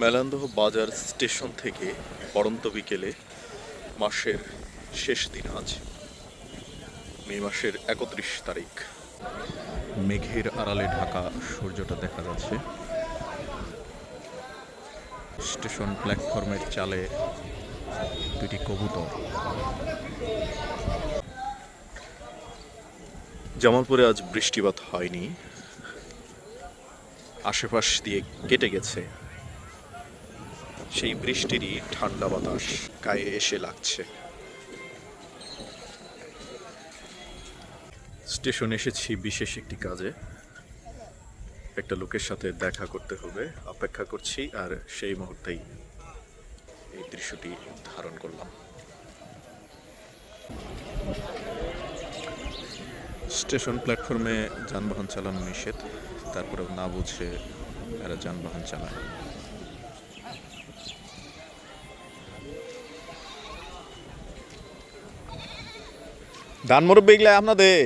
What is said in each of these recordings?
মেলান্দহ বাজার স্টেশন থেকে পড়ন্ত বিকেলে মাসের শেষ দিন আজ। মে মাসের একত্রিশ তারিখ। মেঘের আড়ালে ঢাকা সূর্যটা দেখা যাচ্ছে। স্টেশন প্ল্যাটফর্মের চালে দুটি কবুতর। জামালপুরে আজ বৃষ্টিপাত হয়নি। আশেপাশ দিয়ে কেটে গেছে সেই বৃষ্টিরই ঠান্ডা বাতাস গায়ে এসে লাগছে। স্টেশন এসেছি বিশেষ একটি কাজে। একটা লোকের সাথে দেখা করতে হবে, অপেক্ষা করছি, আর সেই মুহূর্তেই এই দৃশ্যটি ধারণ করলাম। স্টেশন প্ল্যাটফর্মে যানবাহন চালানো নিষেধ, তারপরেও না বুঝে এরা যানবাহন চালায়। ধান মুরব্বী গেলে আপনাদের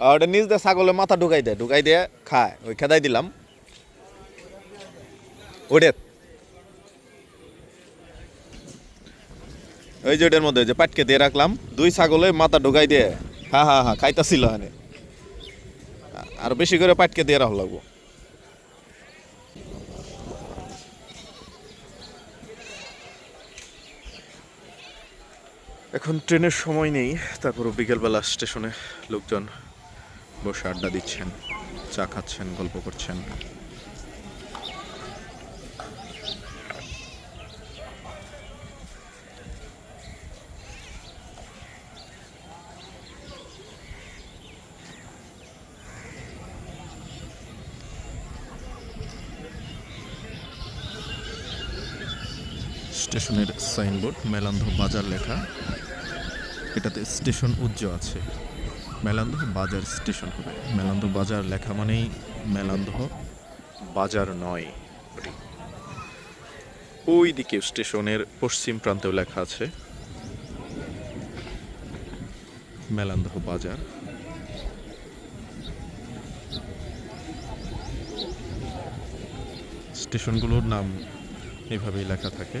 ওটা নিজ দিয়ে ছাগলের মাথা ঢুকাই দেয়, ঢুকাই দিয়ে খায়, ওই খেদাই দিলাম। ওটা ওই যে ওটার মধ্যে যে পাটকে দিয়ে রাখলাম, দুই ছাগলে মাথা ঢুকাই দিয়ে হ্যাঁ হ্যাঁ হ্যাঁ খাইতাছিল আর বেশি করে পাটকে দিয়ে রাখা লাগবো। এখন ট্রেনের সময় নেই তারপরও বিকেলবেলা স্টেশনে লোকজন বসে আড্ডা দিচ্ছেন, চা খাচ্ছেন, গল্প করছেন। স্টেশনের সাইনবোর্ড মেলান্ধ বাজার লেখা। এটাতে স্টেশন উজ্জ আছে। মেলান্ধ বাজার স্টেশন হবে। মেলান্ধ বাজার লেখা মানেই মেলান্ধ বাজার নয়। ওই দিকে স্টেশনের পশ্চিম প্রান্তেও লেখা আছে মেলান্ধ বাজার। স্টেশনগুলোর নাম এভাবেই লেখা থাকে।